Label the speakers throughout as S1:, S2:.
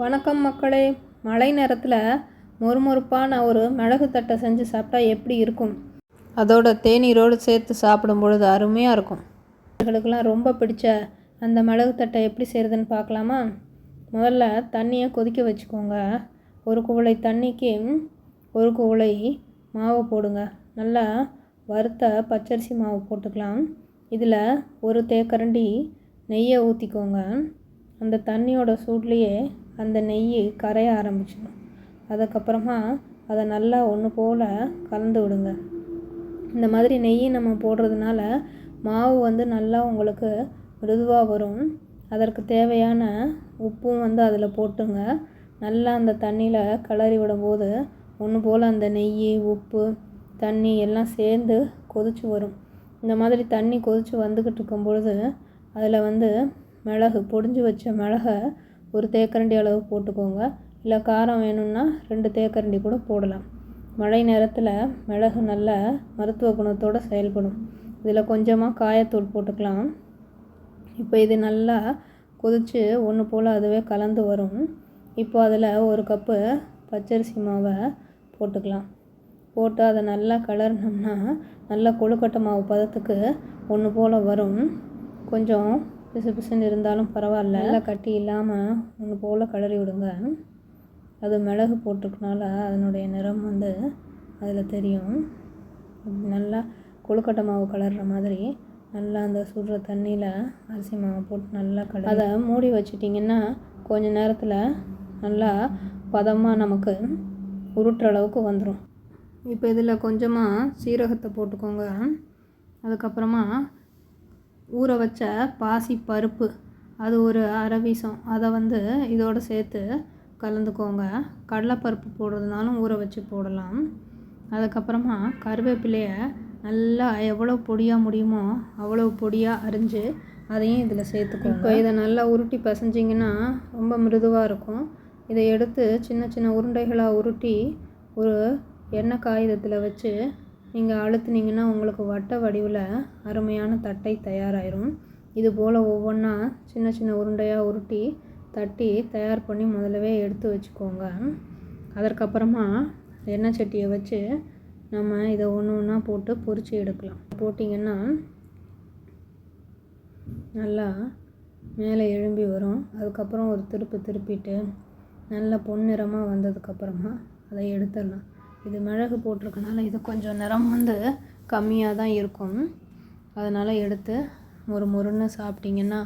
S1: வணக்கம் மக்களே. மழை நேரத்தில் மொறுமொறுப்பான ஒரு மிளகு தட்டை செஞ்சு சாப்பிட்டா எப்படி இருக்கும்? அதோட தேநீரோடு சேர்த்து சாப்பிடும் பொழுது அருமையாக இருக்கும். இவர்களுக்கெல்லாம் ரொம்ப பிடிச்ச அந்த மிளகு தட்டை எப்படி செய்கிறதுன்னு பார்க்கலாமா? முதல்ல தண்ணியை கொதிக்க வச்சுக்கோங்க. ஒரு குவளை தண்ணிக்கு ஒரு குவளை மாவு போடுங்க. நல்லா வறுத்த பச்சரிசி மாவு போட்டுக்கலாம். இதில் ஒரு தேக்கரண்டி நெய்யை ஊற்றிக்கோங்க அந்த தண்ணியோட சூட்லேயே அந்த நெய் கரைய ஆரம்பிச்சிடும். அதுக்கப்புறமா அதை நல்லா ஒன்று போல் கலந்து விடுங்க. இந்த மாதிரி நெய் நம்ம போடுறதுனால மாவு வந்து நல்லா உங்களுக்கு மிருதுவாக வரும். அதற்கு தேவையான உப்பும் வந்து அதில் போட்டுங்க. நல்லா அந்த தண்ணியில் கிளறி விடும்போது ஒன்று போல் அந்த நெய் உப்பு தண்ணி எல்லாம் சேர்ந்து கொதிச்சு வரும். இந்த மாதிரி தண்ணி கொதித்து வந்துக்கிட்டு இருக்கும் பொழுது அதில் வந்து மிளகு பொடிஞ்சு வச்ச மிளகை ஒரு தேக்கரண்டி அளவு போட்டுக்கோங்க. இல்லை காரம் வேணும்னா ரெண்டு தேக்கரண்டி கூட போடலாம். மழை நேரத்தில் மிளகு நல்ல மருத்துவ குணத்தோடு செயல்படும். இதில் கொஞ்சமாக காயத்தூள் போட்டுக்கலாம். இப்போ இது நல்லா கொதித்து ஒன்று போல் அதுவே கலந்து வரும். இப்போ அதில் ஒரு கப்பு பச்சரிசி மாவை போட்டுக்கலாம். போட்டு அதை நல்லா கலர்னோம்னா நல்லா கொழுக்கட்டை மாவு பதத்துக்கு ஒன்று போல் வரும். கொஞ்சம் பிசு பிசுன்னு இருந்தாலும் பரவாயில்ல. நல்லா கட்டி இல்லாமல் ஒன்று போல் கிளறி விடுங்க. அது மிளகு போட்டிருக்கனால அதனுடைய நிறம் வந்து அதில் தெரியும். நல்லா கொழுக்கட்டை மாவு கலர்ற மாதிரி நல்லா அந்த சுடுற தண்ணியில் அரிசி மாவு போட்டு நல்லா கல அதை மூடி வச்சிட்டிங்கன்னா கொஞ்ச நேரத்தில் நல்லா பதமாக நமக்கு உருட்டுற அளவுக்கு வந்துடும் இப்போ இதில் கொஞ்சமாக சீரகத்தை போட்டுக்கோங்க. அதுக்கப்புறமா ஊற வச்ச பாசி பருப்பு அது ஒரு அரை வீசம். அதை வந்து இதோடு சேர்த்து கலந்துக்கோங்க. கடலைப்பருப்பு போடுறதுனாலும் ஊற வச்சு போடலாம். அதுக்கப்புறமா கருவேப்பிலையை நல்லா எவ்வளோ பொடியாக முடியுமோ அவ்வளோ பொடியாக அரிஞ்சு அதையும் இதில் சேர்த்துக்கோங்க. இப்போ இதை நல்லா உருட்டி பசைஞ்சிங்கன்னா ரொம்ப மிருதுவாக இருக்கும். இதை எடுத்து சின்ன சின்ன உருண்டைகளாக உருட்டி ஒரு எண்ணெய் காகிதத்தில் வச்சு நீங்கள் அழுத்துனீங்கன்னா உங்களுக்கு வட்ட வடிவில் அருமையான தட்டை தயாராயிரும். இது போல் ஒவ்வொன்றா சின்ன சின்ன உருண்டையாக உருட்டி தட்டி தயார் பண்ணி முதலவே எடுத்து வச்சுக்கோங்க. அதற்கப்புறமா எண்ணெய் சட்டியை வச்சு நம்ம இதை ஒன்று ஒன்றா போட்டு பொறிச்சு எடுக்கலாம். போட்டிங்கன்னா நல்லா மேலே எழும்பி வரும். அதுக்கப்புறம் ஒரு திருப்பு திருப்பிட்டு நல்ல பொன்னிறமாக வந்ததுக்கப்புறமா அதை எடுத்துடலாம். இது மிளகு போட்டிருக்கனால இது கொஞ்சம் நிறம் வந்து கம்மியாக தான் இருக்கும். அதனால் எடுத்து ஒரு முருன்னு சாப்பிட்டிங்கன்னா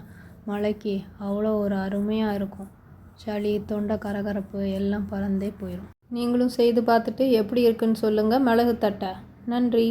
S1: மழைக்கு அவ்வளோ ஒரு அருமையாக இருக்கும். சளி தொண்டை கரகரப்பு எல்லாம் பறந்தே போயிடும் நீங்களும் செய்து பார்த்துட்டு எப்படி இருக்குன்னு சொல்லுங்கள் மிளகு தட்டை. நன்றி.